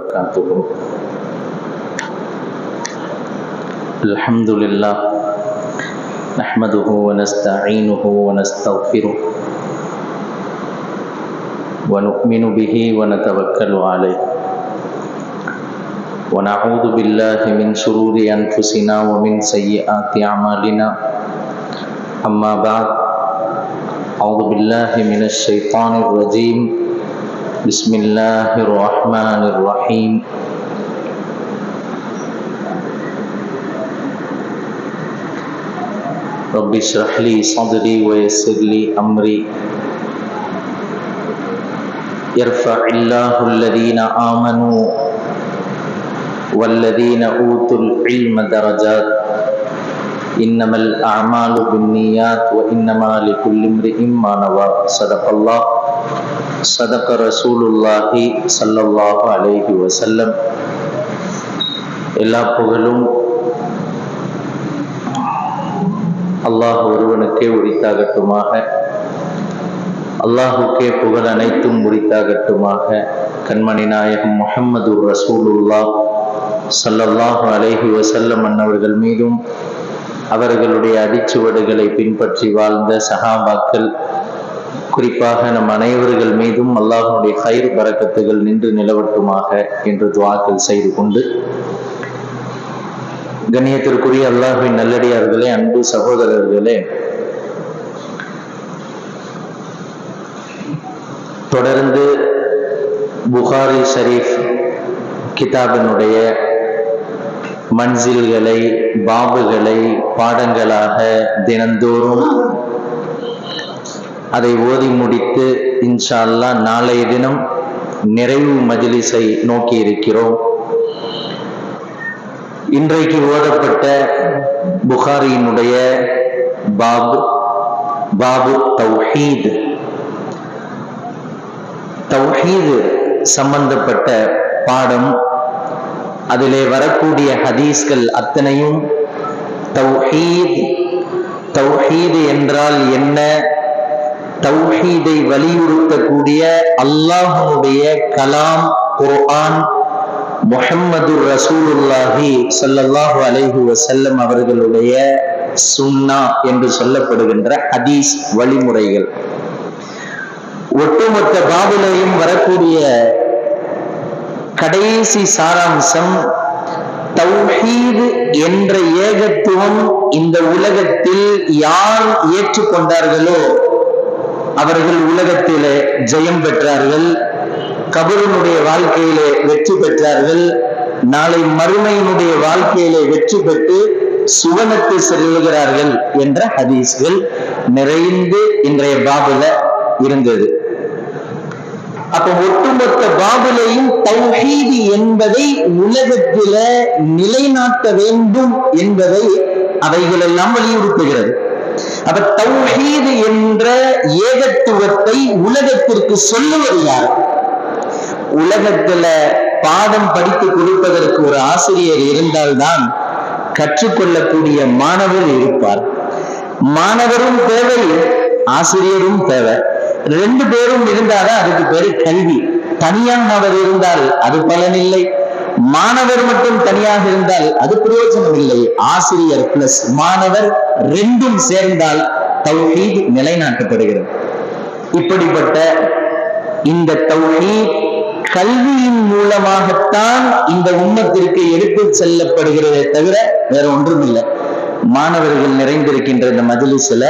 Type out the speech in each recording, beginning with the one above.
وبركاته. الحمد لله نحمده ونستعينه ونستغفره ونؤمن به ونتوكل عليه. ونعوذ بالله من شرور أنفسنا ومن سيئات أعمالنا. أما بعد أعوذ بالله من الشيطان الرجيم. بسم الله الرحمن الرحيم. رب اشرح لي صدري ويسر لي أمري. يرفع الله الذين آمنوا والذين أوتوا العلم درجات. إنما الأعمال بالنيات وإنما لكل امرئ ما نوى. صدق الله. صدق رسول الله صلى الله عليه وسلم எல்லா புகழும் அல்லாஹ் ஒருவனுக்கே உரித்தாகட்டுமாக அல்லாஹுக்கே புகழ் அனைத்தும் உரித்தாகட்டுமாக கண்மணி நாயகம் முஹம்மது ரசூலுல்லா சல்லல்லாஹு அலைஹி வசல்லம் அன்னவர்கள் மீதும் அவர்களுடைய அடிச்சுவடுகளை பின்பற்றி வாழ்ந்த சஹாபாக்கள் குறிப்பாக நம் அனைவர்கள் மீதும் அல்லாஹனுடைய கயிறு பறக்கத்துகள் நின்று நிலவட்டுமாக என்று துவாக்கள் செய்து கொண்டு கண்ணியத்திற்குரிய அல்லாஹின் நல்லடியார்களே அன்பு சகோதரர்களே தொடர்ந்து புகாரி ஷரீஃப் கிதாபினுடைய மன்சில்களை பாபுகளை பாடங்களாக தினந்தோறும் அதை ஓதி முடித்து இன்ஷா அல்லா நாளைய தினம் நிறைவு மஜிலிஸை நோக்கி இருக்கிறோம் இன்றைக்கு ஓதப்பட்ட புகாரியினுடைய பாபு பாபு தௌஹீத். தௌஹீது சம்பந்தப்பட்ட பாடம் அதிலே வரக்கூடிய ஹதீஸ்கள் அத்தனையும் தௌஹீத் தௌஹீது என்றால் என்ன தௌஹீதை வலியுறுத்தக்கூடிய அல்லாஹனுடைய கலாம் குர்ஆன் முஹம்மது ரசூலுல்லாஹி சல்லல்லாஹு அலைஹி வசல்லம் அவர்களுடைய சுன்னா என்று சொல்லப்படுகின்ற ஹதீஸ் வழிமுறைகள். ஒட்டுமொத்த பாபிலையும் வரக்கூடிய கடைசி சாராம்சம் தௌஹீது என்ற ஏகத்துவம் இந்த உலகத்தில் யார் ஏற்றுக்கொண்டார்களோ அவர்கள் உலகத்திலே ஜெயம் பெற்றார்கள். கபருனுடைய வாழ்க்கையிலே வெற்றி பெற்றார்கள். நாளை மறுமையினுடைய வாழ்க்கையிலே வெற்றி பெற்று சுவனத்தை செல்லுகிறார்கள் என்ற ஹதீஸ்கள் நிறைந்து இன்றைய பாபுல இருந்தது. அப்ப ஒட்டுமொத்த பாபுலையும் தௌஹீதி என்பதை உலகத்தில நிலைநாட்ட வேண்டும் என்பதை அவைகளெல்லாம் வலியுறுத்துகிறது. அப்ப தௌஹீது என்ற ஏகத்துவத்தை உலகத்திற்கு சொல்லுவது யார்? உலகத்துல பாடம் படித்து கொடுப்பதற்கு ஒரு ஆசிரியர் இருந்தால்தான் கற்றுக்கொள்ளக்கூடிய மாணவர் இருப்பார். மாணவரும் தேவை ஆசிரியரும் தேவை. ரெண்டு பேரும் இருந்தாதான் அதுக்கு பேரு கல்வி. தனியாக அவர் இருந்தால் அது பலனில்லை மாணவர் மட்டும் தனியாக இருந்தால் அது பிரயோஜனம் இல்லை. ஆசிரியர் பிளஸ் மாணவர் ரெண்டும் சேர்ந்தால் தௌஹீத் நிலைநாட்டப்படுகிறது. இப்படிப்பட்ட இந்த தௌஹீத் கல்வியின் மூலமாகத்தான் இந்த உண்மத்திற்கு எடுத்து செல்லப்படுகிறதே தவிர வேற ஒன்றும் இல்லை மாணவர்கள் நிறைந்திருக்கின்ற இந்த மதிலிசில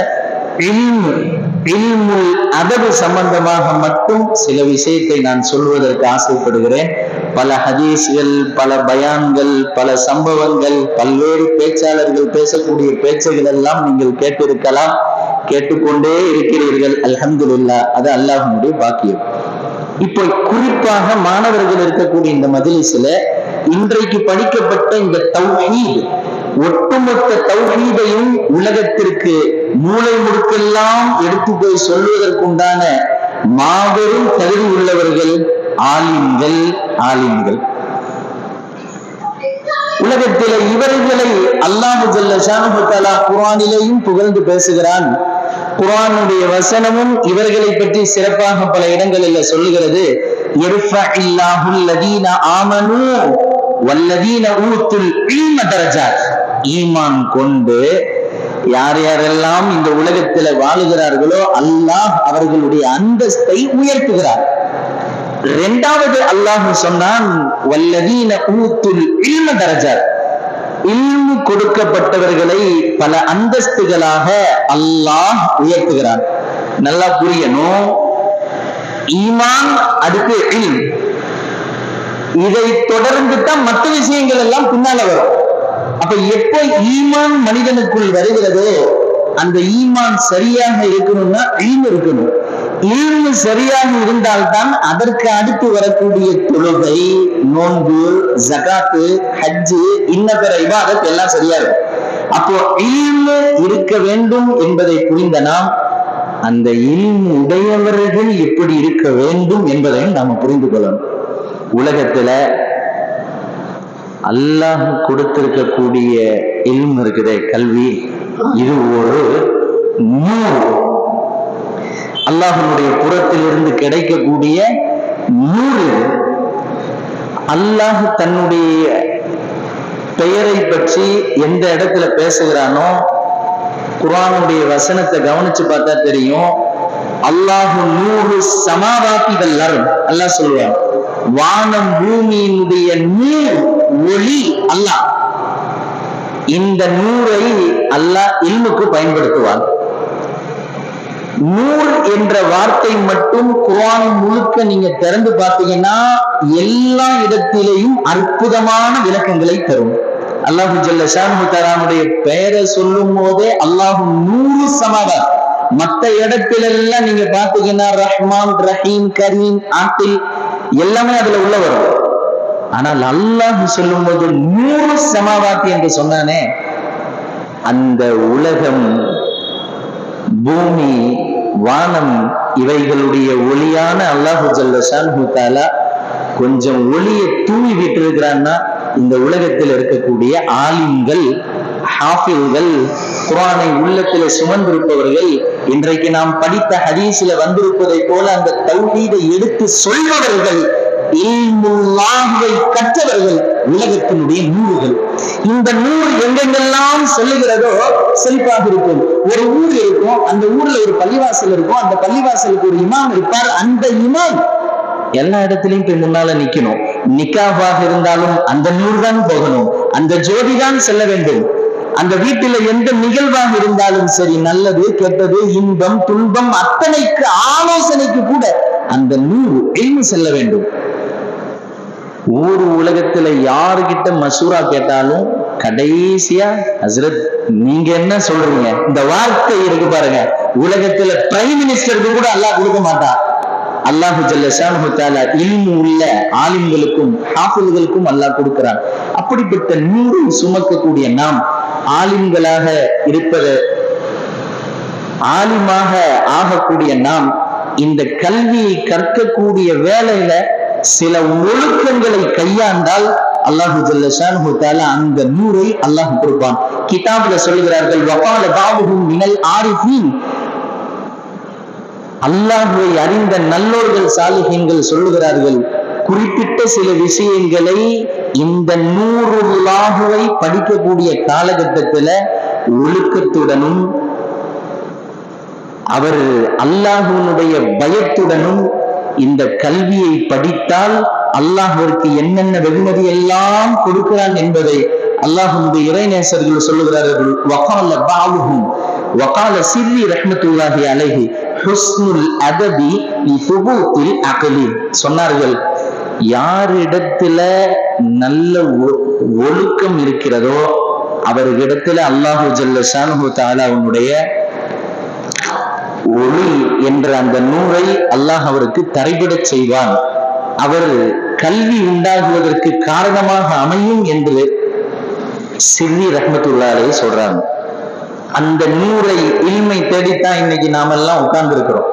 அதவு சம்பந்தமாக மட்டும் சில விஷயத்தை நான் சொல்வதற்கு ஆசைப்படுகிறேன். பல ஹதீஸ்கள் பல பயான்கள் பல சம்பவங்கள் பல்வேறு பேச்சாளர்கள் பேசக்கூடிய பேச்சுகள் எல்லாம் நீங்கள் கேட்டிருக்கலாம். கேட்டுக்கொண்டே இருக்கிறீர்கள். அல்ஹம்துல்லா அது அல்லாஹனுடைய பாக்கியம். இப்போ குறிப்பாக மாணவர்கள் இருக்கக்கூடிய இந்த மதிலிசில இன்றைக்கு படிக்கப்பட்ட இந்த தௌஹீத் ஒட்டுமொத்த தௌஹீதையும் உலகத்திற்கு மூளை முடுக்கெல்லாம் எடுத்து போய் சொல்வதற்குண்டான மாபெரும் தகுதி உள்ளவர்கள் ஆலிம்கள் ஆலிம்கள். உலகத்தில இவர்களை அல்லாஹு ஜல்ல ஷானுபத்தாலா குரானிலேயும் புகழ்ந்து பேசுகிறான். குரானுடைய வசனமும் இவர்களை பற்றி சிறப்பாக பல இடங்களில் சொல்லுகிறது. ஊத்துல் ஈமான் கொண்டு யார் யாரெல்லாம் இந்த உலகத்துல வாழுகிறார்களோ அல்லாஹ் அவர்களுடைய அந்தஸ்தை உயர்த்துகிறார். இரண்டாவது அல்லாஹ் சொன்னான் வல்லதீன ஊத்துல் இல்ம தரஜாத் இல்மு கொடுக்கப்பட்டவர்களை பல அந்தஸ்துகளாக அல்லாஹ் உயர்த்துகிறான் நல்லா புரியணும். ஈமான் அடுத்து இல் இதை தொடர்ந்து தான் மற்ற விஷயங்கள் எல்லாம் பின்னால வரும். அப்ப எப்போ ஈமான் மனிதனுக்குள் வருகிறதோ அந்த ஈமான் சரியாக இருக்கணும்னா ஈம் இருக்கணும். இல்மு சரியாக இருந்தால்தான் அதற்கு அடுத்து வரக்கூடிய தொழுகை நோன்பு ஜகாத்து ஹஜ்ஜு இன்ன பிற இபாதத் எல்லாம் சரியா இருக்கும். அப்போ இல்மு இருக்க வேண்டும் என்பதை புரிந்த நாம் அந்த இல்மு உடையவர்கள் எப்படி இருக்க வேண்டும் என்பதையும் நாம புரிந்து கொள்ளணும். உலகத்துல அல்லாஹ் கொடுத்திருக்கக்கூடிய இல்ம் இருக்குதே கல்வி. இது ஒரு நூறு அல்லாஹனுடைய புறத்திலிருந்து கிடைக்கக்கூடிய நூறு அல்லாஹ் தன்னுடைய பெயரை பற்றி எந்த இடத்துல பேசுகிறானோ குரானுடைய வசனத்தை கவனிச்சு பார்த்தா தெரியும். அல்லாஹு நூறு சமாவாத்திகள் அல்லாஹ் சொல்லுவான் வானம் பூமியினுடைய நீர் ஒளி அல்லாஹ் இந்த நூரை அல்லாஹ் இல்முக்கு பயன்படுத்துவான் நூல் என்ற வார்த்தை மட்டும் குரான் முழுக்க நீங்க திறந்து பார்த்தீங்கன்னா எல்லா இடத்திலேயும் அற்புதமான விளக்கங்களை தரும். அல்லாஹு ஜல்ல பெயரை சொல்லும் போதே அல்லாஹு நூறு சமாதார் மத்த இடத்திலெல்லாம் நீங்க பாத்தீங்கன்னா ரஹ்மான் ரஹீம் கரீம் ஆட்டில் எல்லாமே அதுல உள்ள வரும். ஆனால் அல்லாஹ் சொல்லும் போது நூறு சமாவாத்தி என்று சொன்னானே அந்த உலகம் பூமி வானம் இவைகளுடைய ஒளியான அல்லாஹு ஜல்லஷான் கொஞ்சம் ஒளியை தூவி விட்டு இருக்கிறான்னா இந்த உலகத்தில் இருக்கக்கூடிய ஆலிம்கள் ஹாஃபில்கள் குரானை உள்ளத்தில் சுமந்திருப்பவர்கள் இன்றைக்கு நாம் படித்த ஹதீஸ்ல வந்திருப்பதை போல அந்த தௌஹீதை எடுத்து சொல்பவர்கள் இல்முல்லாஹுவை கற்றவர்கள் உலகத்தினுடைய நூறுகள் இந்த நூறு எங்கெங்கெல்லாம் சொல்லுகிறதோ செழிப்பாக இருக்கும். ஒரு ஊர் இருக்கும் அந்த ஊர்ல ஒரு பள்ளிவாசல் இருக்கும் அந்த பள்ளிவாசலுக்கு ஒரு இமாம் இருப்பார். அந்த இமாம் எல்லா இடத்துலயும் போய் முன்னால நிக்கணும். நிக்காவாக இருந்தாலும் அந்த நூறு தான் போகணும். அந்த ஜோதி தான் செல்ல வேண்டும். அந்த வீட்டில எந்த நிகழ்வாக இருந்தாலும் சரி நல்லது கெட்டது இன்பம் துன்பம் அத்தனைக்கு ஆலோசனைக்கு கூட அந்த நூறு எழுந்து செல்ல வேண்டும். ஊர் உலகத்துல யாருகிட்ட மசூரா கேட்டாலும் கடைசியா ஹசரத் நீங்க என்ன சொல்றீங்க? இந்த வார்த்தை இருக்கு பாருங்க. உலகத்துல பிரைம் மினிஸ்டருக்கு கூட அல்லாஹ் கொடுக்க மாட்டான். அல்லாஹு ஜல்ல இல்மு உள்ள ஆலிம்களுக்கும் ஹாஃபில்களுக்கும் அல்லாஹ் கொடுக்கிறான். அப்படிப்பட்ட நூறு சுமக்கக்கூடிய நாம் ஆலிம்களாக இருப்பது ஆலிமாக ஆகக்கூடிய நாம் இந்த கல்வியை கற்கக்கூடிய வேலையில சில ஒழுக்கங்களை கையாண்டால் அல்லாஹு அந்த நூரை அல்லாஹ் கொடுப்பான். கிதாபுல சொல்லுகிறார்கள் வபால பாபுகும் மினல் ஆரிஃபீன். அல்லாஹுவை அறிந்த நல்லோர்கள் சாலிகங்கள் சொல்லுகிறார்கள் குறிப்பிட்ட சில விஷயங்களை இந்த நூறுல்லாகுவை படிக்கக்கூடிய காலகட்டத்துல ஒழுக்கத்துடனும் அவர் அல்லாஹுனுடைய பயத்துடனும் இந்த கல்வியை படித்தால் அல்லாஹிற்கு என்னென்ன வெகுமதி எல்லாம் கொடுக்கிறான் என்பதை அல்லாஹுடைய இறைநேசர்கள் சொல்லுகிறார்கள். வகால பாவுகும் வகால சிறி ரஹ்மத்துல்லாஹி அலைஹி ஹுஸ்னுல் அதபி சுபூத்தில் அகலி. சொன்னார்கள் யாரிடத்துல நல்ல ஒழுக்கம் இருக்கிறதோ அவர்களிடத்துல அல்லாஹு ஜல்ல ஷானு தாலா அவனுடைய ஒளி என்ற அந்த நூரை அல்லாஹ் அவருக்கு தரைபடச் செய்வான். அவர் கல்வி உண்டாகுவதற்கு காரணமாக அமையும் என்று சிறி ரஹ்மத்துல்லாலே சொல்றாங்க. அந்த நூரை இல்மை தேடித்தான் இன்னைக்கு நாமெல்லாம் உட்கார்ந்து இருக்கிறோம்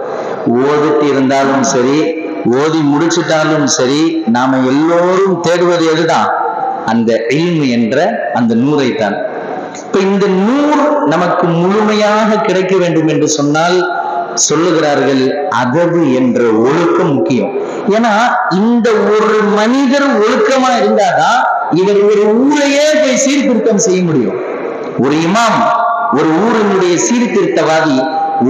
ஓதிட்டு இருந்தாலும் சரி ஓதி முடிச்சிட்டாலும் சரி நாம எல்லோரும் தேடுவது எதுதான்? அந்த இல்மு என்ற அந்த நூரை தான் இப்ப இந்த நூறு நமக்கு முழுமையாக கிடைக்க வேண்டும் என்று சொன்னால் சொல்லுகிறார்கள் அதவு என்ற ஒழுக்கம் முக்கியம். ஏன்னா இந்த ஒரு மனிதர் ஒழுக்கமா இருந்தாதான் இவர் ஒரு ஊரையே போய் சீர்திருத்தம் செய்ய முடியும். ஒரு இமாம் ஒரு ஊரினுடைய சீர்திருத்தவாதி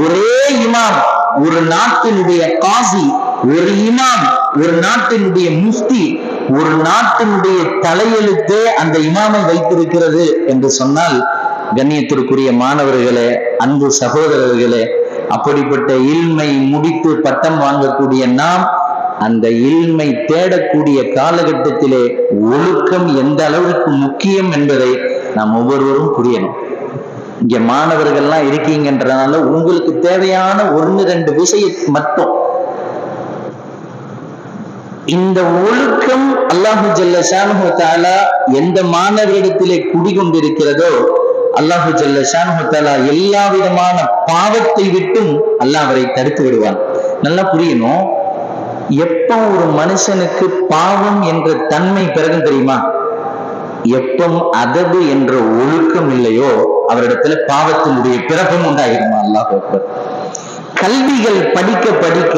ஒரே இமாம் ஒரு நாட்டினுடைய காசி ஒரு இமாம் ஒரு நாட்டினுடைய முஃப்தி ஒரு நாட்டினுடைய தலையெழுத்தே அந்த இமாமை வைத்திருக்கிறது என்று சொன்னால் கண்ணியத்திற்குரிய மாணவர்களே அன்பு சகோதரர்களே அப்படிப்பட்ட இல்மை முடித்து பட்டம் வாங்கக்கூடிய நாம் அந்த இல்மை தேடக்கூடிய காலகட்டத்திலே ஒழுக்கம் எந்த அளவுக்கு முக்கியம் என்பதை நாம் ஒவ்வொருவரும் புரியணும். இங்க மாணவர்கள்லாம் இருக்கீங்கன்றனால உங்களுக்கு தேவையான ஒன்று ரெண்டு விஷயம் மட்டும். இந்த ஒழுக்கம் அல்லாஹு ஜல்ல தாலா எந்த மாணவரிடத்திலே குடிகொண்டிருக்கிறதோ அல்லாஹு ஜல்ல ஷானுஹு எல்லா விதமான பாவத்தை விட்டும் அல்லாஹ் அவரை தடுத்து விடுவான். நல்லா புரியணும். எப்ப ஒரு மனுஷனுக்கு பாவம் என்ற தன்மை பிறகு தெரியுமா? எப்பம் அதபு என்ற ஒழுக்கம் இல்லையோ அவரிடத்துல பாவத்தினுடைய பிறப்பும் உண்டாயிருமா அல்லாஹ் கல்விகள் படிக்க படிக்க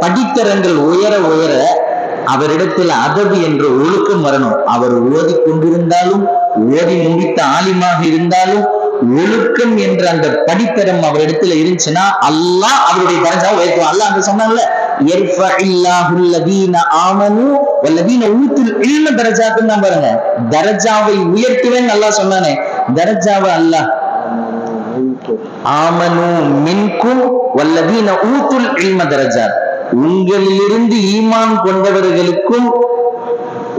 படித்தரங்கள் உயர உயர அவரிடத்தில் அதபு என்ற ஒழுக்கம் வரணும். அவர் ஓதி கொண்டிருந்தாலும் ஓதி முடித்த ஆலிமாக இருந்தாலும் ஒழுக்கம் என்ற அந்த படித்தரம் அவரிடத்துல இருந்துச்சுன்னா அல்லாஹ் அவருடைய தரஜா உயர்த்துவான். அல்லாஹ் அங்க சொன்னான்ல "யர்ஃபஇல்லாஹு அல்லதீன ஆமனு வல்லதீன ஊத்துல் இல்ம தரஜாவை உயர்த்துவேன் நல்லா சொன்னானே. தரஜாவை அல்லாஹ் ஆமனு மின்கும் வல்லதீன ஊத்துல் இல்ம தரஜாத். உங்களிலிருந்து ஈமான் கொண்டவர்களுக்கும்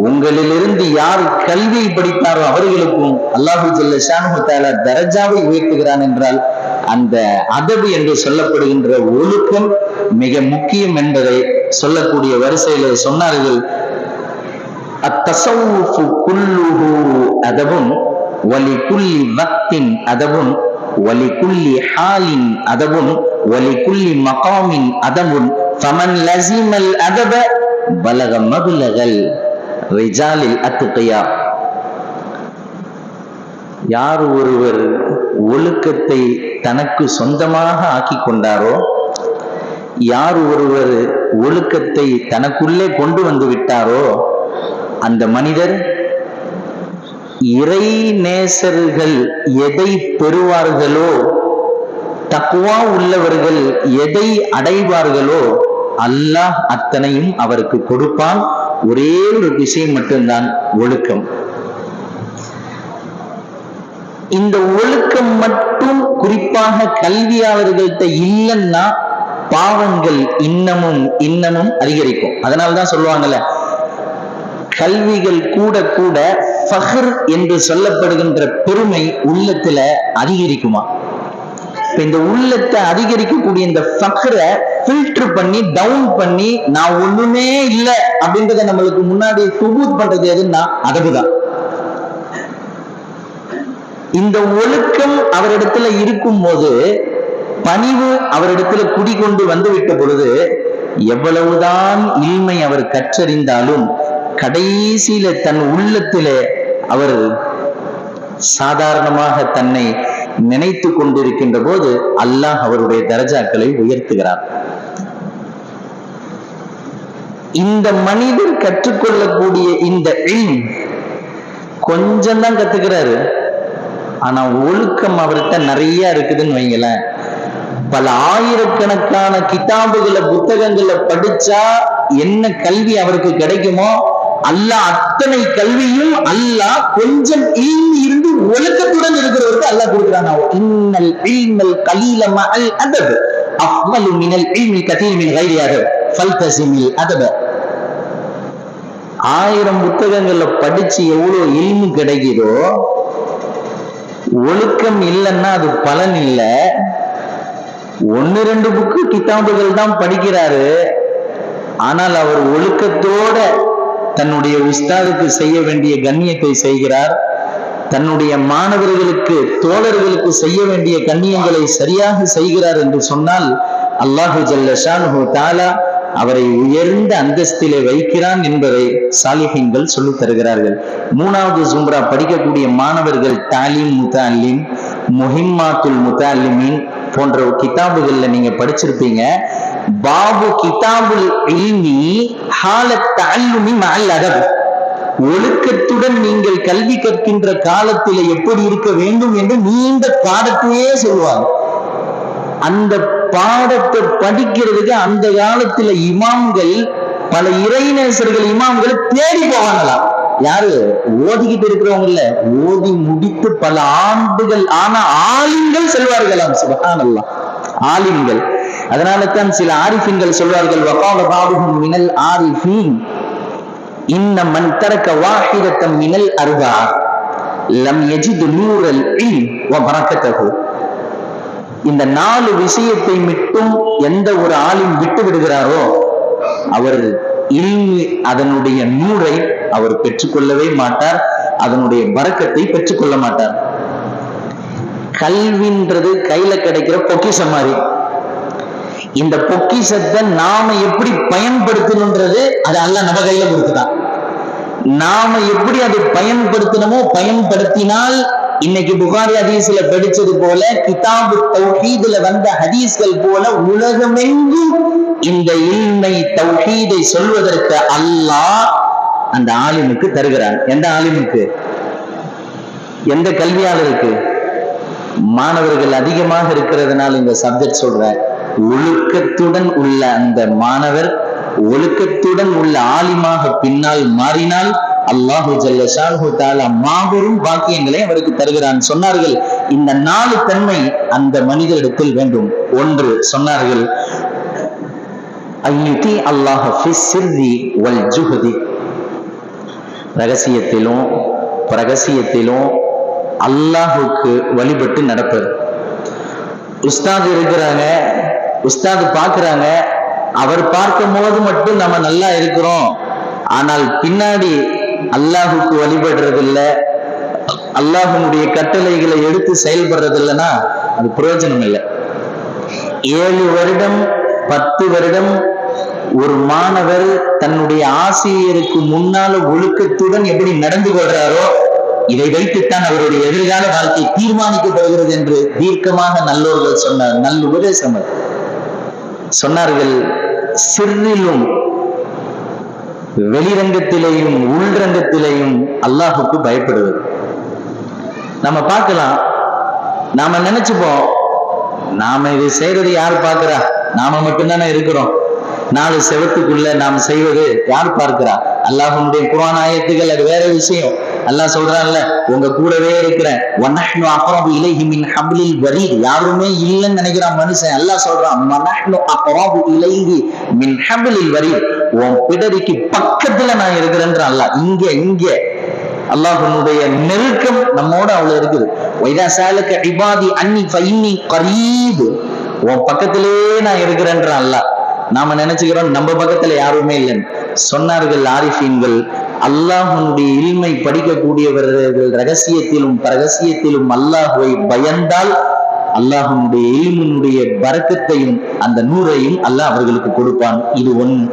உங்களிலிருந்து யார் கல்வியை படித்தாரோ அவர்களுக்கும் அல்லாஹு ஜல்ல தரஜாவை உயர்த்துகிறான் என்றால் அந்த அதபு என்று சொல்லப்படுகின்ற ஒழுக்கம் மிக முக்கியம் என்பதை சொல்லக்கூடிய வரிசையில சொன்னார்கள். அத்தசவுஃபு குல்லுஹு அதபும் வலி குல்லி வக்தின் வலி குல்லி ஹாலின் அதபும் வலி குல்லி மகாமின் அதவும் ஃபமன் லசிமல் அதப பலக மபுலகல். ரிஜாலில் அத்துகையா யார் ஒருவர் ஒழுக்கத்தை தனக்கு சொந்தமாக ஆக்கி கொண்டாரோ யார் ஒருவர் ஒழுக்கத்தை தனக்குள்ளே கொண்டு வந்து விட்டாரோ அந்த மனிதர் இறை நேசர்கள் எதை பெறுவார்களோ தக்குவா உள்ளவர்கள் எதை அடைவார்களோ அல்லாஹ் அத்தனையும் அவருக்கு கொடுப்பான். ஒரே ஒரு விஷயம் மட்டும்தான் ஒழுக்கம். இந்த ஒழுக்கம் மட்டும் குறிப்பாக கல்வியாளர்கள்ட்ட இல்லைன்னா பாவங்கள் இன்னமும் இன்னமும் அதிகரிக்கும். அதனாலதான் சொல்லுவாங்கல்ல கல்விகள் கூட கூட ஃபஹர் என்று சொல்லப்படுகின்ற பெருமை உள்ளத்துல அதிகரிக்குமா? இந்த உள்ளத்தை அதிகரிக்கக்கூடிய இந்த ஃபக்ரை ஃபில்டர் பண்ணி டவுன் பண்ணி நான் ஒண்ணுமே இல்லை அப்படின்றத நம்மளுக்கு முன்னாடி சுபூத் பண்றது எதுன்னா அதகுதான். இந்த ஒழுக்கம் அவரிடத்துல இருக்கும் போது பணிவு அவரிடத்துல குடிகொண்டு வந்து விட்ட பொழுது எவ்வளவுதான் இல்மை அவர் கற்றறிந்தாலும் கடைசியில தன் உள்ளத்திலே அவர் சாதாரணமாக தன்னை நினைத்து கொண்டிருக்கின்ற போது அல்லாஹ் அவருடைய தரஜாக்களை உயர்த்துகிறார். இந்த மனிதர் கற்றுக்கொள்ளக்கூடிய இந்த இல்ம் கொஞ்சம் தான் கத்துக்கிறாரு. ஆனா ஒழுக்கம் அவர்கிட்ட நிறைய இருக்குதுன்னு வைங்களேன். பல ஆயிரக்கணக்கான கிதாபுகளை புத்தகங்களை படிச்சா என்ன கல்வி அவருக்கு கிடைக்குமோ அல்லாஹ் அத்தனை கல்வியும் அல்லாஹ் கொஞ்சம் ஈன் இருந்து ஒழுக்கத்துடன் இருக்கிறவருக்கு அல்லாஹ் கொடுக்குறான் இன்னல் இல்மல் கலீல அல் அதப். அஃமலு மினல் இல்மில் கதீர் மின் கைரி அதப். ஆயிரம் புத்தகங்கள்ல படிச்சு எவ்வளவு இல்மு கிடைக்குதோ ஒழுக்கம் இல்லைன்னா அது பலன் இல்லை. ஒன்னு ரெண்டு புக்கு கித்தாம்புகள் தான் படிக்கிறாரு. ஆனால் அவர் ஒழுக்கத்தோட தன்னுடைய உஸ்தாதுக்கு செய்ய வேண்டிய கண்ணியத்தை செய்கிறார். தன்னுடைய மாணவர்களுக்கு தோழர்களுக்கு செய்ய வேண்டிய கண்ணியங்களை சரியாக செய்கிறார் என்று சொன்னால் அல்லாஹு ஜல்லஷான் தாலா அவரை உயர்ந்த அந்தஸ்திலே வைக்கிறான் என்பதை சாலிஹீன்கள் சொல்லித் தருகிறார்கள். மூணாவது சும்ரா படிக்கக்கூடிய மாணவர்கள் தாலிம் முத்தாலிம் முஹிம்மாத்துல் முத்தாலிமின் போன்ற கிதாபுகள்ல நீங்க படிச்சிருப்பீங்க. பாபு கிதாபுல் இல்மி ஹாலத் தஅல்லுமி மஅல் அதப். ஒழுக்கத்துடன் நீங்கள் கல்வி கற்கின்ற காலத்தில் எப்படி இருக்க வேண்டும் என்று நீண்ட பாடத்தையே சொல்லுவாங்க அந்த பாடத்தை படிக்கிறதுக்கு அந்த காலத்துல இமாம்கள் பல இறைநேசர்கள் இமாம்கள் தேடி போவாங்களாம் யாரு? ஓதிக்கிட்டு இருக்கிறவங்க இல்ல. ஓதி முடித்து பல ஆண்டுகள் ஆனா ஆலிம்கள் செல்வார்களாம் சுபஹானல்லாஹ். ஆலிம்கள். அதனால தான் சில ஆரிஃபின்கள் சொல்வார்கள் வகால பாபுஹும் மினல் ஆரிஃபீன். இன்ன மன் தரக்க வாஹிதத்தம் மினல் அருகா. லம் எஜிது நூறல் இல் வ இந்த நாலு விஷயத்தை மட்டும் எந்த ஒரு ஆளும் விட்டு விடுகிறாரோ அவர் இல்மு அதனுடைய நூரை அவர் பெற்றுக்கொள்ளவே மாட்டார் அதனுடைய வரக்கத்தை பெற்றுக்கொள்ள மாட்டார். கல்வின்றது கையில கிடைக்கிற பொக்கிஷம் மாதிரி. இந்த பொக்கிஷத்தை நாம எப்படி பயன்படுத்தணுன்றது அது அல்ல நம்ம கையில கொடுத்துதான் நாம எப்படி அதை பயன்படுத்தணுமோ பயன்படுத்தினால் இன்னைக்கு புகாரி ஹதீஸ்ல படிச்சது போல கிதாபு தௌஹீதுல வந்த ஹதீஸ்கள் போல உலகமெங்கும் இந்த இல்மை தௌஹீதை சொல்வதற்கு அல்லாஹ் அந்த ஆலிமுக்கு தருகிறான். எந்த ஆலிமுக்கு? எந்த கல்வியாளருக்கு? மாணவர்கள் அதிகமாக இருக்கிறதுனால இந்த சப்ஜெக்ட் சொல்றேன். ஒழுக்கத்துடன் உள்ள அந்த மாணவர் ஒழுக்கத்துடன் உள்ள ஆலிமாக பின்னால் மாறினால் அல்லாஹு தாலா மாபெரும் பாக்கியங்களை அவருக்கு தருகிறான். சொன்னார்கள் இந்த நாலு தன்மை அந்த மனிதரிடத்தில் வேண்டும். ஒன்று சொன்னார்கள் ரகசியத்திலும் பிரகசியத்திலும் அல்லாஹுக்கு வழிபட்டு நடப்பது. உஸ்தாத் இருக்கிறாங்க உஸ்தாது பாக்குறாங்க அவர் பார்க்கும் போது மட்டும் நம்ம நல்லா இருக்கிறோம். ஆனால் பின்னாடி அல்லாஹுக்கு வழிபடுறது இல்லை அல்லாஹனுடைய கட்டளைகளை எடுத்து செயல்படுறது இல்லைன்னா அது பிரயோஜனம் இல்லை. ஏழு வருடம் பத்து வருடம் ஒரு மாணவர் தன்னுடைய ஆசிரியருக்கு முன்னால ஒழுக்கத்துடன் எப்படி நடந்து கொள்றாரோ இதை வைத்துத்தான் அவருடைய எதிர்கால வாழ்க்கை தீர்மானிக்கப்படுகிறது என்று தீர்க்கமாக நல்லோர்கள் சொன்னார் நல்ல உபதேசம் அது. சொன்னார்கள் சிறிலும் வெளிரங்கத்திலேயும் உள்ரங்கத்திலேயும் அல்லாஹுக்கு பயப்படுவது. நம்ம பார்க்கலாம். நாம நினைச்சுப்போம் நாம இது செய்யறது யார் பார்க்கிறா? நாம மட்டும்தானே இருக்கிறோம். நாலு செவத்துக்குள்ள நாம் செய்வது யார் பார்க்கிறா? அல்லாஹனுடைய குரான் ஆயத்துகள் அது வேற விஷயம். அல்லாஹ் சொல்றான்ல உங்க கூடவே இருக்கிறேன் வனஹ்னு அக்ரபு இலைஹி மின் ஹப்லில் வரீத் யாருமே இல்லைன்னு நினைக்கிறான் மனுஷன். அல்லா சொல்றான் வனஹ்னு அக்ரபு இலைஹி மின் ஹப்லில் வரீத் உன் பிடரிக்கு பக்கத்துல நான் இருக்கிறேன்ற அல்ல இங்க இங்க. அல்லாஹனுடைய நெருக்கம் நம்மோட அவ்வளவு இருக்குது. வைதா சாலுக்கு இபாதி அன்னி ஃபைன்னி கரீது உன் பக்கத்திலே நான் இருக்கிறேன்ற அல்லாஹ். நாம நினைச்சுக்கிறோம் நம்ம பக்கத்துல யாருமே இல்லைன்னு. சொன்னார்கள் ஆரிஃபீன்கள் அல்லாஹனுடைய இல்மை படிக்கக்கூடியவர்கள் ரகசியத்திலும் பரகசியத்திலும் அல்லாஹுவை பயந்தால் அல்லாஹனுடைய இல்முனுடைய பறக்கத்தையும் அந்த நூறையும் அல்லாஹ் அவர்களுக்கு கொடுப்பான். இது ஒன்று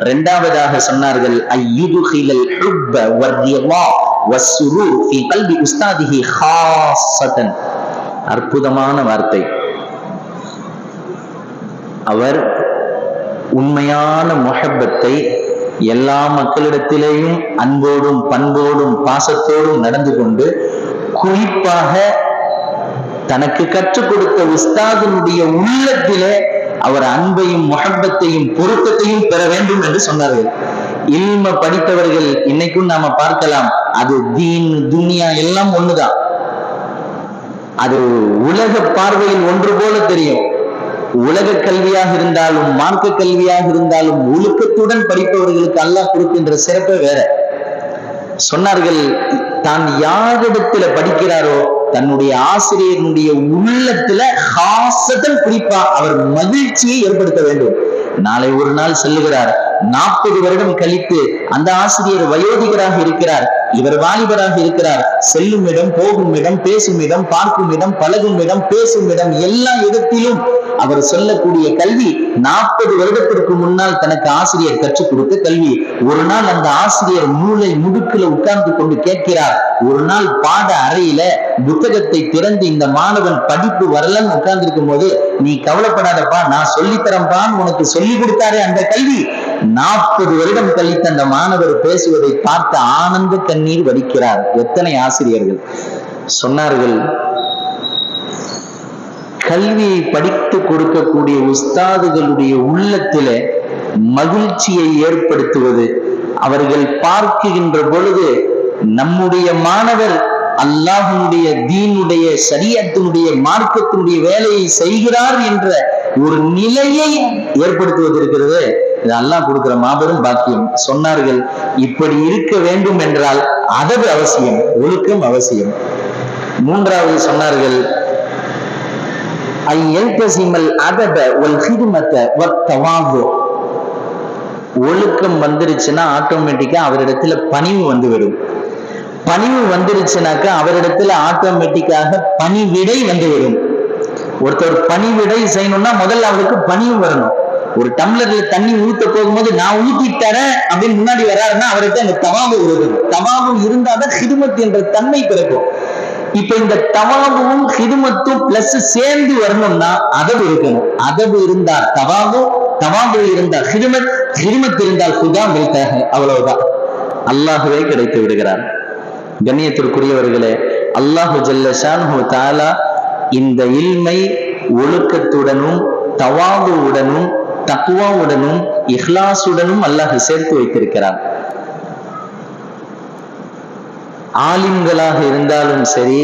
இரண்டாவதாக சொன்னார்கள் ஐயுதுகிலல் ஹுப்ப வர்ரியா வஸ்ஸுரூர் ஃபீ கல்பி உஸ்தாதிஹி ஹாஸதன். அற்புதமான வார்த்தை. அவர் உண்மையான முஹப்பத்தை எல்லா மக்களிடத்திலேயும் அன்போடும் பண்போடும் பாசத்தோடும் நடந்து கொண்டு குறிப்பாக தனக்கு கற்றுக் கொடுத்த உஸ்தாதினுடைய உள்ளத்திலே அவர் அன்பையும் முகப்பத்தையும் பொருத்தத்தையும் பெற வேண்டும் என்று சொன்னார்கள். இல்ம படித்தவர்கள் இன்னைக்கும் நாம பார்க்கலாம் அது தீன் துனியா எல்லாம் ஒண்ணுதான். அது உலக பார்வையில் ஒன்று போல தெரியும். உலக கல்வியாக இருந்தாலும் மார்க்க கல்வியாக இருந்தாலும் ஒழுக்கத்துடன் படிப்பவர்களுக்கு அல்லாஹ் கொடுக்கின்ற சிறப்பே வேற. சொன்னார்கள் தான் யாரிடத்துல படிக்கிறாரோ தன்னுடைய ஆசிரியருடைய உள்ளத்துல ஹாசத்தன் குறிப்பா அவர் மகிழ்ச்சியை ஏற்படுத்த வேண்டும். நாளை ஒரு நாள் செல்லுகிறார் நாற்பது வருடம் கழித்து அந்த ஆசிரியர் வயோதிகராக இருக்கிறார் இவர் வாலிபராக இருக்கிறார் செல்லும் இடம் போகும் இடம் பேசும் இடம் பார்க்கும் இடம் பழகும் இடம் பேசும் இடம் எல்லா இடத்திலும் அவர் சொல்லக்கூடிய கல்வி நாற்பது வருடத்திற்கு முன்னால் தனக்கு ஆசிரியர் கற்றுக் கொடுத்த கல்வி. ஒரு நாள் அந்த ஆசிரியர் மூளை முடுக்கில உட்கார்ந்து கொண்டு கேட்கிறார். ஒரு நாள் பாட அறையில புத்தகத்தை திறந்து இந்த மாணவன் படிப்பு வரலன்னு உட்கார்ந்து இருக்கும் போது நீ கவலைப்படாதப்பா நான் சொல்லித்தரம்பான்னு உனக்கு சொல்லி கொடுத்தாரே அந்த கல்வி. நாற்பது வருடம் கழித்து அந்த மாணவர் பேசுவதை பார்த்து ஆனந்த கண்ணீர் வடிக்கிறார் எத்தனை ஆசிரியர்கள். சொன்னார்கள் கல்வியை படித்து கொடுக்கக்கூடிய உஸ்தாதுகளுடைய உள்ளத்தில மகிழ்ச்சியை ஏற்படுத்துவது அவர்கள் பார்க்குகின்ற பொழுது நம்முடைய மாணவர் அல்லாஹனுடைய தீனுடைய சரியத்தினுடைய மார்க்கத்தினுடைய வேலையை செய்கிறார் என்ற ஒரு நிலையை ஏற்படுத்துவது இருக்கிறது இது அல்லாஹ் கொடுக்கிற மாபெரும் பாக்கியம். சொன்னார்கள் இப்படி இருக்க வேண்டும் என்றால் அதவு அவசியம் ஒழுக்கம் அவசியம். மூன்றாவது சொன்னார்கள் ஒழுக்கம் வந்துருச்சுன்னா ஆட்டோமேட்டிக்கா அவரிடத்துல பணிவு வந்துவிடும். பணிவு வந்துருச்சுனாக்கா அவரிடத்துல ஆட்டோமேட்டிக்காக பணிவிடை வந்துவிடும். ஒருத்தர் பணிவிடை செய்யணும்னா முதல்ல அவருக்கு பணிவு வரணும். ஒரு டம்ளர்ல தண்ணி ஊத்த போகும்போது நான் ஊத்தி தரேன் அப்படின்னு முன்னாடி வராருன்னா அவர்கிட்ட அந்த தவாபு உருகுது தவாபு இருந்தாதான் ஹிதுமத் என்ற தன்மை பிறக்கும். இப்ப இந்த தவாவும் ஹிதுமத்தும் பிளஸ் சேர்ந்து வரணும்னா அதவு இருக்கணும். அதவு இருந்தால் தவாவும் தவாபு இருந்தால் ஹிதுமத் ஹிதுமத் இருந்தால் சுதா மில்தாக அவ்வளவுதான். அல்லாஹுவே கிடைத்து விடுகிறார். கண்ணியத்திற்குரியவர்களே அல்லாஹு ஜல்லஷானு தாலா இந்த இல்மை ஒழுக்கத்துடனும் தவாபுவுடனும் தக்குவாவுடனும் இஹ்லாசுடனும் அல்லாஹ் சேர்த்து வைத்திருக்கிறான். ஆலிம்களாக இருந்தாலும் சரி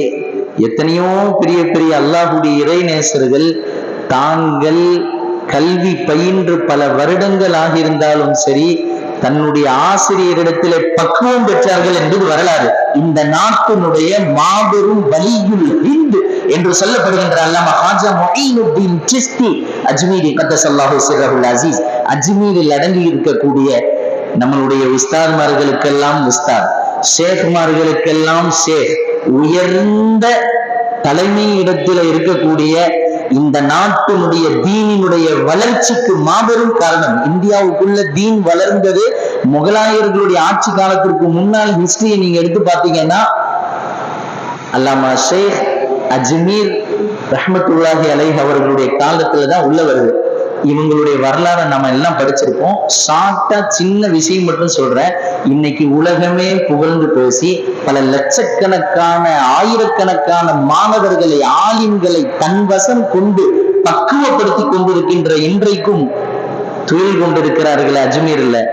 எத்தனையோ பெரிய பெரிய அல்லாஹுடைய இறைநேசர்கள் தாங்கள் கல்வி பயின்று பல வருடங்கள் ஆகியிருந்தாலும் சரி தன்னுடைய ஆசிரியரிடத்திலே பக்குவம் பெற்றார்கள் என்பது வரலாறு. இந்த நாட்டினுடைய மாபெரும் வலியுள் ஹிந்து என்று சொல்லப்படுகின்ற அல்லாம ஹாஜா மொஹீனுddin சிஸ்தி அஜ்மீரி கத்தசல்லாஹு சிரஹுல் அசீஸ். அஜ்மீரில் அடங்கி இருக்கக்கூடிய நம்மளுடைய உஸ்தாத்மார்களுக்கெல்லாம் உஸ்தாத். ஷேக்மார்களுக்கெல்லாம் ஷேக் உயர்ந்த தலைமை இடத்துல இருக்கக்கூடிய இந்த நாட்டினுடைய தீனினுடைய வளர்ச்சிக்கு மாபெரும் காரணம். இந்தியாவுக்குள்ள தீன் வளர்ந்தது முகலாயர்களுடைய ஆட்சி காலத்திற்கு முன்னால் ஹிஸ்டரியை நீங்க எடுத்து பார்த்தீங்கன்னா அல்லாமா ஷேக் அஜ்மீர் ரஹமத்துல்லாஹி அலைஹ் அவர்களுடைய காலத்துல தான் உள்ள வருது. இவங்களுடைய வரலாறை நம்ம எல்லாம் படிச்சிருப்போம். ஷார்ட்டா சின்ன விஷயம் மட்டும் சொல்றேன். இன்னைக்கு உலகமே புகழ்ந்து பேசி பல லட்சக்கணக்கான ஆயிரக்கணக்கான மாணவர்களை ஆலிம்களை தன்வசம் கொண்டு பக்குவப்படுத்தி கொண்டிருக்கின்ற இன்றைக்கும் தொழில் கொண்டிருக்கிறார்கள் அஜ்மீர்ல.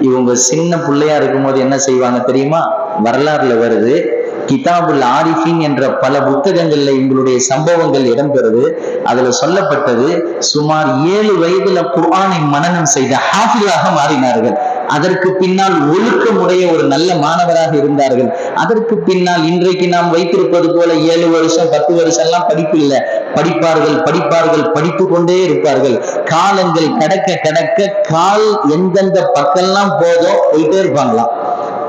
இவங்க சின்ன பிள்ளையா இருக்கும்போது என்ன செய்வாங்க தெரியுமா? வரலாறுல வருது. கிதாபுல் ஆரிஃபின் என்ற பல புத்தகங்கள்ல எங்களுடைய சம்பவங்கள் இடம்பெறுது. அதுல சொல்லப்பட்டது சுமார் ஏழு வயதுல குர்ஆனை மனநம் செய்த ஹாஃபிலாக மாறினார்கள். அதற்கு பின்னால் ஒழுக்கமுடைய ஒரு நல்ல மாணவராக இருந்தார்கள். அதற்கு பின்னால் இன்றைக்கு நாம் வைத்திருப்பது போல ஏழு வருஷம் பத்து வருஷம் எல்லாம் படிப்பு இல்லை. படிப்பார்கள் படிப்பார்கள் படித்து கொண்டே இருப்பார்கள். காலங்கள் கடக்க கடக்க கால் எந்தெந்த பக்கம்லாம் போதோ போயிட்டே இருப்பாங்களாம்.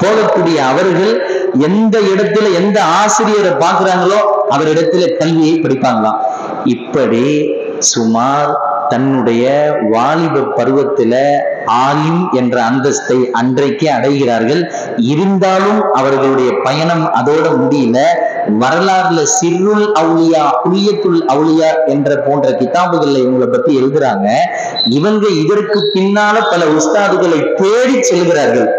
போகக்கூடிய அவர்கள் எந்த இடத்துல எந்த ஆசிரியரை பார்க்கிறாங்களோ அவரிடத்துல கல்வியை படிப்பாங்களாம். இப்படி சுமார் தன்னுடைய வாலிப பருவத்துல ஆலிம் என்ற அந்தஸ்தை அன்றைக்கே அடைகிறார்கள். இருந்தாலும் அவர்களுடைய பயணம் அதோட முடியல. வரலாறுல சிறுல் அவுளியா புளியத்துள் அவுளியா என்ற போன்ற கிதாபுகள்ல இவங்களை பத்தி எழுதுறாங்க. இவங்க இதற்கு பின்னால பல உஸ்தாதுகளை தேடி செல்கிறார்கள்.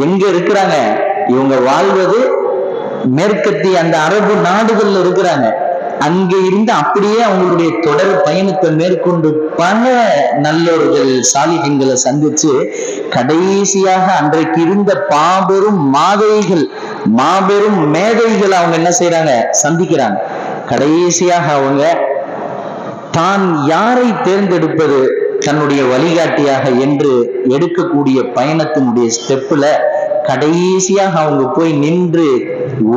எங்க இருக்கிறாங்க? இவங்க வாழ்வது மேற்கத்திய அந்த அரபு நாடுகள்ல இருக்கிறாங்க. அங்க இருந்து அப்படியே அவங்களுடைய தொடர் பயணத்தை மேற்கொண்டு பல நல்லோர்கள் சாலிகங்களை சந்திச்சு கடைசியாக அன்றைக்கு இருந்த பாபெரும் மாதைகள் மாபெரும் மேதைகள் அவங்க என்ன செய்யறாங்க சந்திக்கிறாங்க. கடைசியாக அவங்க தான் யாரை தேர்ந்தெடுப்பது தன்னுடைய வழிகாட்டியாக என்று எடுக்கக்கூடிய பயணத்தினுடைய ஸ்டெப்ல கடைசியாக அவங்க போய் நின்று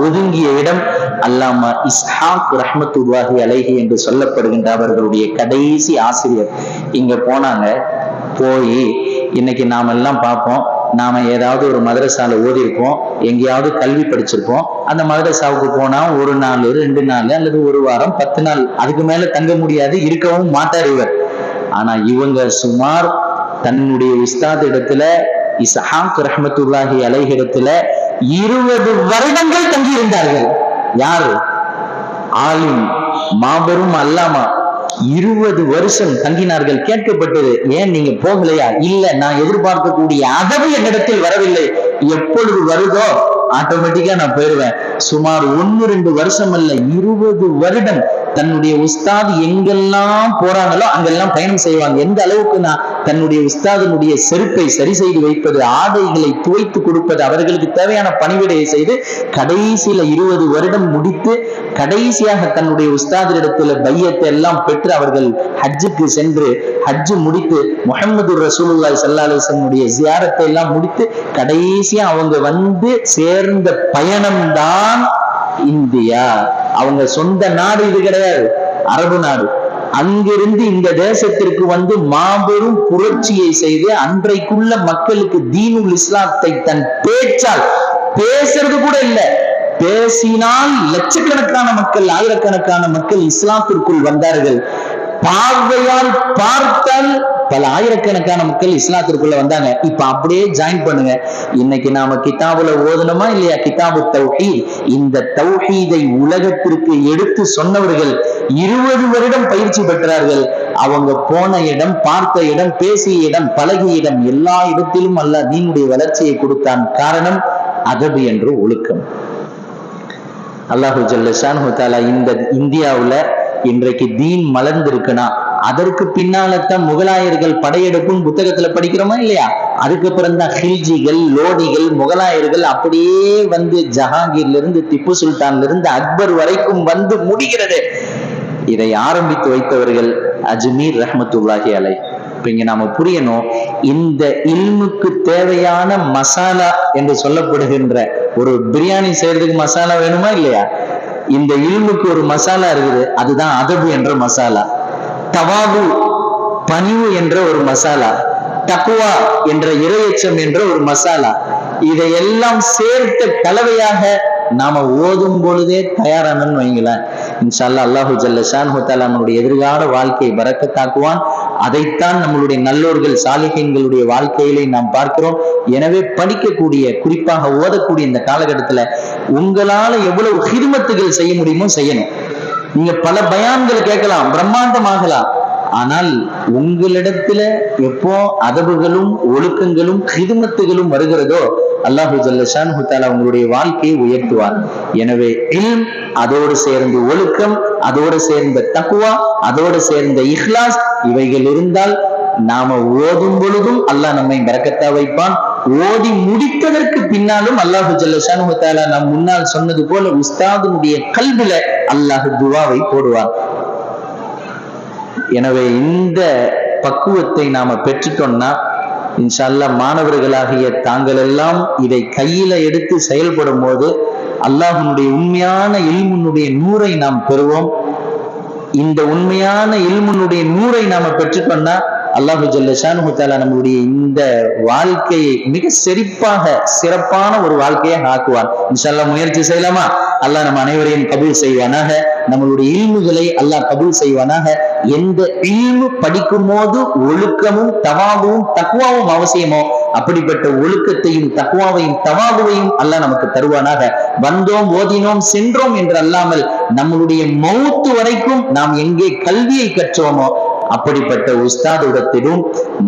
ஒதுங்கிய இடம் அல்லாமா இஸ்ஹாக் ரஹமத்துல்லாஹி அலைஹி என்று சொல்லப்படுகின்ற அவர்களுடைய கடைசி ஆசிரியர். இங்க போனாங்க போய் இன்னைக்கு நாம எல்லாம் பார்ப்போம். நாம ஏதாவது ஒரு மதரசால ஓதி இருப்போம் எங்கேயாவது கல்வி படிச்சிருப்போம். அந்த மதரசாவுக்கு போனா ஒரு நாள் ரெண்டு நாள் அல்லது ஒரு வாரம் பத்து நாள் அதுக்கு மேல தங்க முடியாது இருக்கவும் மாட்டார் இவர். ஆனா இவங்க சுமார் தன்னுடைய உஸ்தாத் இடத்துல இசஹாக் ரஹமத்துல்லாஹி அலைஹிடத்துல இருபது வருடங்கள் தங்கியிருந்தார்கள். யாரு? ஆலிம் மாபெரும் அல்லாமா. இருபது வருஷம் தங்கினார்கள். கேட்கப்பட்டது ஏன் நீங்க போகலையா? இல்ல நான் எதிர்பார்க்கக்கூடிய அதவு என்னிடத்தில் வரவில்லை. எப்பொழுது வருதோ ஆட்டோமேட்டிக்கா நான் போயிடுவேன். சுமார் ஒன்னு ரெண்டு வருஷம் அல்ல இருபது வருடம் தன்னுடைய உஸ்தாத் எங்கெல்லாம் போறாங்களோ அங்கெல்லாம் பயணம் செய்வாங்க. எந்த அளவுக்கு நான் தன்னுடைய உஸ்தாதனுடைய செருப்பை சரி செய்து வைப்பது ஆடைகளை துவைத்து கொடுப்பது அவர்களுக்கு தேவையான பணிவிடையை செய்து கடைசியில இருபது வருடம் முடித்து கடைசியாக தன்னுடைய உஸ்தாதரிடத்துல பையத்தை எல்லாம் பெற்று அவர்கள் ஹஜ்ஜுக்கு சென்று ஹஜ்ஜு முடித்து முகமது ரசூலுல்லாய் சல்லாஹனுடைய ஜியாரத்தை எல்லாம் முடித்து கடைசியா அவங்க வந்து சேர்ந்த பயணம்தான் இந்தியா. அவங்க சொந்த நாடு இது கிடையாது அரபு நாடு. அங்கிருந்து இந்த தேசத்திற்கு வந்து மாபெரும் புரட்சியை செய்து அன்றைக்குள்ள மக்களுக்கு தீனுல் இஸ்லாத்தை தன் பேச்சால் பேசுறது கூட இல்ல. பேசினால் லட்சக்கணக்கான மக்கள் ஆயிரக்கணக்கான மக்கள் இஸ்லாத்திற்குள் வந்தார்கள். பார்வையால் பார்த்தால் பல ஆயிரக்கணக்கான மக்கள் இஸ்லாத்திற்குள்ள வந்தாங்க. இப்ப அப்படியே ஜாயின் பண்ணுங்க. இன்னைக்கு நாம கிதாபுல ஓதணுமா இல்லையா? கிதாபு தௌஹீத். இந்த தௌஹீதை உலகத்திற்கு எடுத்து சொன்னவர்கள் இருபது வருடம் பயிற்சி பெற்றார்கள். அவங்க போன இடம் பார்த்த இடம் பேசிய இடம் பழகிய இடம் எல்லா இடத்திலும் அல்ல நீனுடைய வளர்ச்சியை கொடுத்தான். காரணம் அதபு என்று ஒழுக்கம். அல்லாஹு ஜல்லஷான் இந்த இந்தியாவுல இன்றைக்கு தீன் மலர்ந்திருக்குன்னா அதற்கு பின்னால்தான் முகலாயர்கள் படையெடுப்பும் புத்தகத்துல படிக்கிறோமா இல்லையா? அதுக்கப்புறம் தான் ஹில்ஜிகள் லோடிகள் முகலாயர்கள் அப்படியே வந்து ஜஹாங்கீர்ல இருந்து திப்பு சுல்தான்ல இருந்து அக்பர் வரைக்கும் வந்து முடிகிறது. இதை ஆரம்பித்து வைத்தவர்கள் அஜ்மீர் ரஹமத்துல்லாஹி அலை இப்ப இங்க நாம புரியணும் இந்த இல்முக்கு தேவையான மசாலா என்று சொல்லப்படுகின்ற ஒரு பிரியாணி செய்யறதுக்கு மசாலா வேணுமா இல்லையா? இந்த இல்முக்கு ஒரு மசாலா இருக்குது அதுதான் அதபு என்ற மசாலா. தவாபு பணிவு என்ற ஒரு மசாலா. தக்குவா என்ற இரையச்சம் என்ற ஒரு மசாலா. இதையெல்லாம் சேர்த்த கலவையாக நாம ஓதும் பொழுதே தயாரானன்னு வைங்களேன். இன்ஷால்லா அல்லாஹு ஜல்லஷான் நம்மளுடைய எதிர்கால வாழ்க்கையை பறக்கத்தாக்குவான். அதைத்தான் நம்மளுடைய நல்லோர்கள் சாலிகங்களுடைய வாழ்க்கையிலே நாம் பார்க்கிறோம். எனவே படிக்கக்கூடிய குறிப்பாக ஓதக்கூடிய இந்த காலகட்டத்துல உங்களால எவ்வளவு ஹிருமத்துகள் செய்ய முடியுமோ செய்யணும். நீங்க பல பயான்கள் கேட்கலாம் பிரம்மாண்டமாகலாம். ஆனால் உங்களிடத்துல எப்போ அதவுகளும் ஒழுக்கங்களும் ஹிதுமத்துகளும் வருகிறதோ அல்லாஹு ஜல்லஷான் ஹுத்தாலா உங்களுடைய வாழ்க்கையை உயர்த்துவார். எனவே இல்ம் அதோடு சேர்ந்து ஒழுக்கம் அதோடு சேர்ந்த தக்குவா அதோடு சேர்ந்த இஹ்லாஸ் இவைகள் இருந்தால் நாம ஓதும் பொழுதும் அல்லாஹ் நம்மை பறக்கத்தா வைப்பான். ஓதி முடித்ததற்கு பின்னாலும் அல்லாஹு ஜல்லஷானுத்தாலா நம் முன்னால் சொன்னது போல உஸ்தாதுடைய கல்வில அல்லாஹு துவாவை போடுவார் எனவே இந்த பக்குவத்தை நாம பெற்றுட்டோம்னா இன்ஷால்லா மாணவர்களாகிய தாங்கள் எல்லாம் இதை கையில எடுத்து செயல்படும் போது அல்லாஹனுடைய உண்மையான இல்முன்னுடைய நூரை நாம் பெறுவோம். இந்த உண்மையான இல்முன்னுடைய நூரை நாம பெற்றுட்டோம்னா அல்லாஹு ஜல்லஷானு தாலா நம்மளுடைய இந்த வாழ்க்கையை மிக செழிப்பாக சிறப்பான ஒரு வாழ்க்கையை ஆக்குவான். இன்ஷால்லா முயற்சி செய்யலாமா? அல்லாஹ் நம்ம அனைவரையும் கபூல் செய்வானாக. நம்மளுடைய இல்முகளை அல்லாஹ் கபூல் செய்வானாக. எந்த இழிவு படிக்கும் போது ஒழுக்கமும் தவாவும் தக்குவாவும் அவசியமோ? அப்படிப்பட்ட ஒழுக்கத்தையும் தக்குவாவையும் தவாகுவையும் அல்லாஹ் நமக்கு தருவானாக. வந்தோம் ஓதினோம் சென்றோம் என்று அல்லாமல் நம்மளுடைய மௌத்து வரைக்கும் நாம் எங்கே கல்வியை கற்றோமோ? அப்படிப்பட்ட உஸ்தாதிடத்திலும்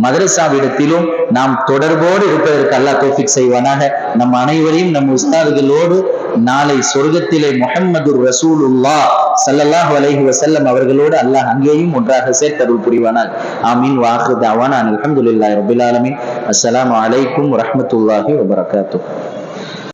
மதரசாவிடத்திலும் நாம் தொடர்போடு இருப்பதற்கு அல்லாஹ் தோஃபிக் செய்வானாக. நம் அனைவரையும் நம் உஸ்தாதுகளோடு நாளை சொர்க்கத்திலே முஹம்மது ரசூலுல்லா சல்லல்லாஹு அலைஹி வசல்லம் அவர்களோடு அல்லாஹ் அங்கேயும் ஒன்றாக சேர்த்தருள் புரிவானாக. ஆமீன். வாஹு தாவானா அலமதுல்லாஹ் ரபில் ஆலமீன். அஸ்ஸலாமு அலைக்கும் வரமத்துல்லாஹி வபரகாத்தூ